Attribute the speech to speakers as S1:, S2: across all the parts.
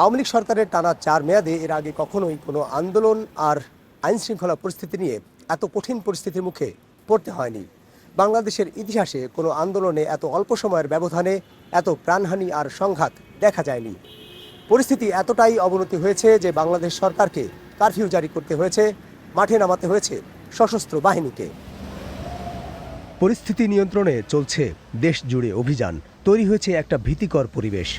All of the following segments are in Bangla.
S1: আওয়ামী লীগ সরকারের টানা চার মেয়াদে এর আগে কখনোই কোনো আন্দোলন আর আইন শৃঙ্খলা পরিস্থিতি নিয়ে এত কঠিন পরিস্থিতির মুখে পড়তে হয়নি। বাংলাদেশের ইতিহাসে কোনো আন্দোলনে এত অল্প সময়ের ব্যবধানে এত প্রাণহানি আর সংঘাত দেখা যায়নি। পরিস্থিতি এতটাই অবনতি হয়েছে যে বাংলাদেশ সরকারকে কারফিউ জারি করতে হয়েছে, মাঠে নামাতে হয়েছে সশস্ত্র বাহিনীকে। পরিস্থিতি নিয়ন্ত্রণে চলছে দেশ জুড়ে অভিযান, তৈরি হয়েছে একটা ভীতিকর পরিবেশ।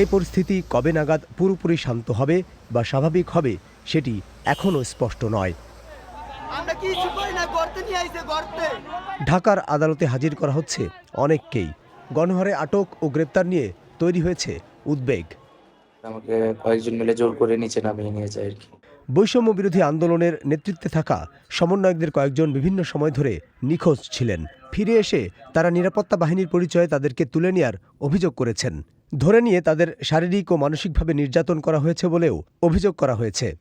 S1: এই পরিস্থিতি কবে নাগাদ পুরোপুরি শান্ত হবে বা স্বাভাবিক হবে সেটি এখনও স্পষ্ট নয়। ঢাকার আদালতে হাজির করা হচ্ছে অনেককেই। গণহারে আটক ও গ্রেপ্তার নিয়ে তৈরি হয়েছে উদ্বেগ।
S2: আমাকে কয়েকজন মিলে জোর করে নিচে নামিয়ে নিয়ে যায় আর কি।
S1: বৈষম্য বিরোধী আন্দোলনের নেতৃত্বে থাকা সমন্বয়কদের কয়েকজন বিভিন্ন সময় ধরে নিখোঁজ ছিলেন। ফিরে এসে তারা নিরাপত্তা বাহিনীর পরিচয়ে তাদেরকে তুলে নেয়ার অভিযোগ করেছেন। ধরে নিয়ে তাদের শারীরিক ও মানসিকভাবে নির্যাতন করা হয়েছে বলেও অভিযোগ করা হয়েছে।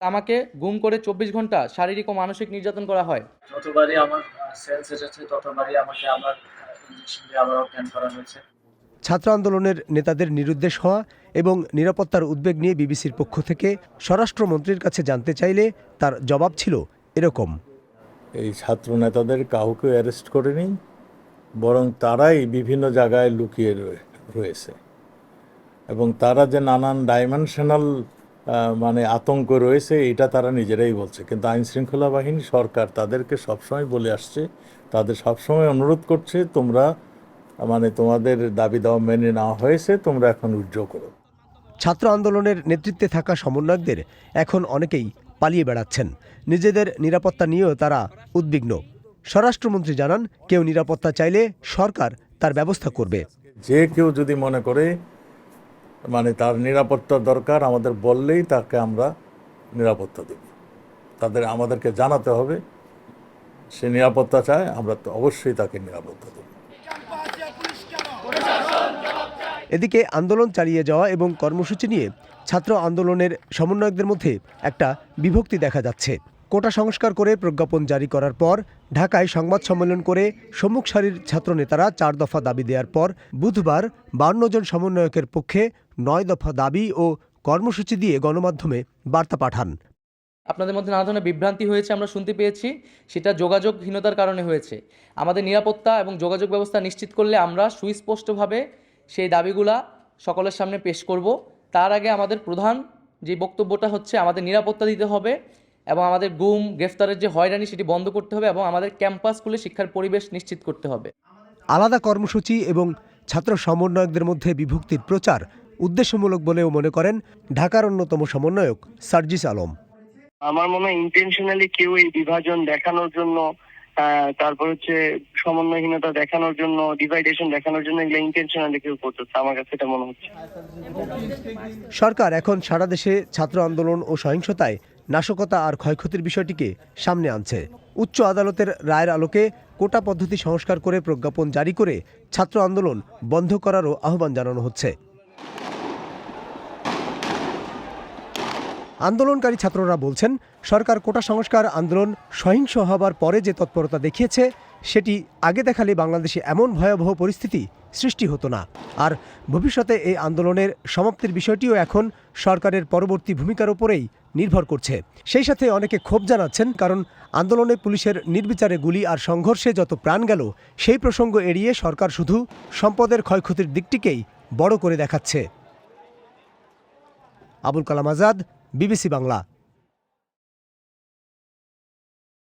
S3: আমাকে গুম করে চব্বিশ ঘণ্টা শারীরিক ও মানসিক নির্যাতন করা হয়।
S4: যতবারই আমার সেন্স এসেছে ততবারই আমাকে আবার ইঞ্জেকশন দিয়ে আবার অজ্ঞান করা হয়েছে।
S1: ছাত্র আন্দোলনের নেতাদের নিরুদ্দেশ হওয়া এবং নিরাপত্তার উদ্বেগ নিয়ে বিবিসির পক্ষ থেকে স্বরাষ্ট্রমন্ত্রীর কাছে জানতে চাইলে তার জবাব ছিল এরকম।
S5: এই ছাত্র নেতাদের কাউকে অ্যারেস্ট করেনি বরং তারাই বিভিন্ন জায়গায় লুকিয়ে রয়ে- রয়েছে। এবং তারা যে নানান ডাইমেনশনাল মানে আতঙ্ক রয়েছে এটা তারা নিজেরাই বলছে। কিন্তু আইন শৃঙ্খলা বাহিনী সরকার তাদেরকে সবসময় বলে আসছে তাদের সবসময় অনুরোধ করছে তোমরা মানে তোমাদের দাবি দাওয়া মেনে নেওয়া হয়েছে তোমরা এখন উজ্জ্ব করো।
S1: ছাত্র আন্দোলনের নেতৃত্বে থাকা সমন্বয়কদের এখন অনেকেই পালিয়ে বেড়াচ্ছেন। নিজেদের নিরাপত্তা নিয়েও তারা উদ্বিগ্ন। স্বরাষ্ট্রমন্ত্রী জানান কেউ নিরাপত্তা চাইলে সরকার তার ব্যবস্থা করবে।
S5: যে কেউ যদি মনে করে মানে তার নিরাপত্তা দরকার, আমাদের বললেই তাকে আমরা নিরাপত্তা দেব। তাদের, আমাদেরকে জানাতে হবে, সে নিরাপত্তা চায়, আমরা তো অবশ্যই তাকে নিরাপত্তা দেব।
S1: এদিকে আন্দোলন চালিয়ে যাওয়া এবং কর্মসূচি নিয়ে ছাত্র আন্দোলনের সমন্বয়কদের মধ্যে একটা বিভক্তি দেখা যাচ্ছে। কোটা সংস্কার করে প্রজ্ঞাপন জারি করার পর ঢাকায় সংবাদ সম্মেলন করে সম্মুখ সারির ছাত্রনেতারা চার দফা দাবি দেওয়ার পর বুধবার বান্ন জন সমন্বয়কের পক্ষে নয় দফা দাবি ও কর্মসূচি দিয়ে গণমাধ্যমে বার্তা পাঠান।
S3: আপনাদের মধ্যে নানা ধরনের বিভ্রান্তি হয়েছে আমরা শুনতে পেয়েছি সেটা যোগাযোগহীনতার কারণে হয়েছে। আমাদের নিরাপত্তা এবং যোগাযোগ ব্যবস্থা নিশ্চিত করলে আমরা সুস্পষ্টভাবে সেই দাবিগুলা সকলের সামনে পেশ করব। তার আগে আমাদের প্রধান যে বক্তব্যটা হচ্ছে আমাদের নিরাপত্তা দিতে হবে এবং আমাদের গুম গ্রেফতারের যে হয়রানি সেটি বন্ধ করতে হবে এবং আমাদের ক্যাম্পাসগুলো শিক্ষার পরিবেশ নিশ্চিত করতে হবে।
S1: আলাদা কর্মসূচি এবং ছাত্র সমন্বয়কদের মধ্যে বিভক্তির প্রচার উদ্দেশ্যমূলক বলেও মনে করেন ঢাকার অন্যতম সমন্বয়ক সার্জিস আলম।
S6: আমার মনে হয় ইন্টেনশনালি কেউ এই বিভাজন দেখানোর জন্য তারপর হচ্ছে সমন্বয়হীনতা দেখানোর জন্য ডিভাইডেশন দেখানোর জন্য এগুলো ইন্টেনশনালি কেউ করতেছে আমার কাছে এটা মনে হচ্ছে।
S1: সরকার এখন সারা দেশে ছাত্র আন্দোলন ও সহিংসতায় নাশকতা আর ক্ষয়ক্ষতির বিষয়টিকে সামনে আনছে। উচ্চ আদালতের রায়ের আলোকে কোটা পদ্ধতি সংস্কার করে প্রজ্ঞাপন জারি করে ছাত্র আন্দোলন বন্ধ করারও আহ্বান জানানো হচ্ছে। আন্দোলনকারী ছাত্ররা বলছেন, সরকার কোটা সংস্কার আন্দোলন সহিংস হবার পরে যে তৎপরতা দেখিয়েছে, সেটি আগে দেখালে বাংলাদেশে এমন ভয়াবহ পরিস্থিতি সৃষ্টি হতো না। আর ভবিষ্যতে এই আন্দোলনের সমাপ্তির বিষয়টিও এখন সরকারের পরবর্তী ভূমিকার উপরেই নির্ভর করছে। সেই সাথে অনেকে ক্ষোভ জানাচ্ছেন, কারণ আন্দোলনে পুলিশের নির্বিচারে গুলি আর সংঘর্ষে যত প্রাণ গেল, সেই প্রসঙ্গ এড়িয়ে সরকার শুধু সম্পদের ক্ষয়ক্ষতির দিকটিকেই বড় করে দেখাচ্ছে। আবুল কালাম আজাদ বিবিসি বাংলা।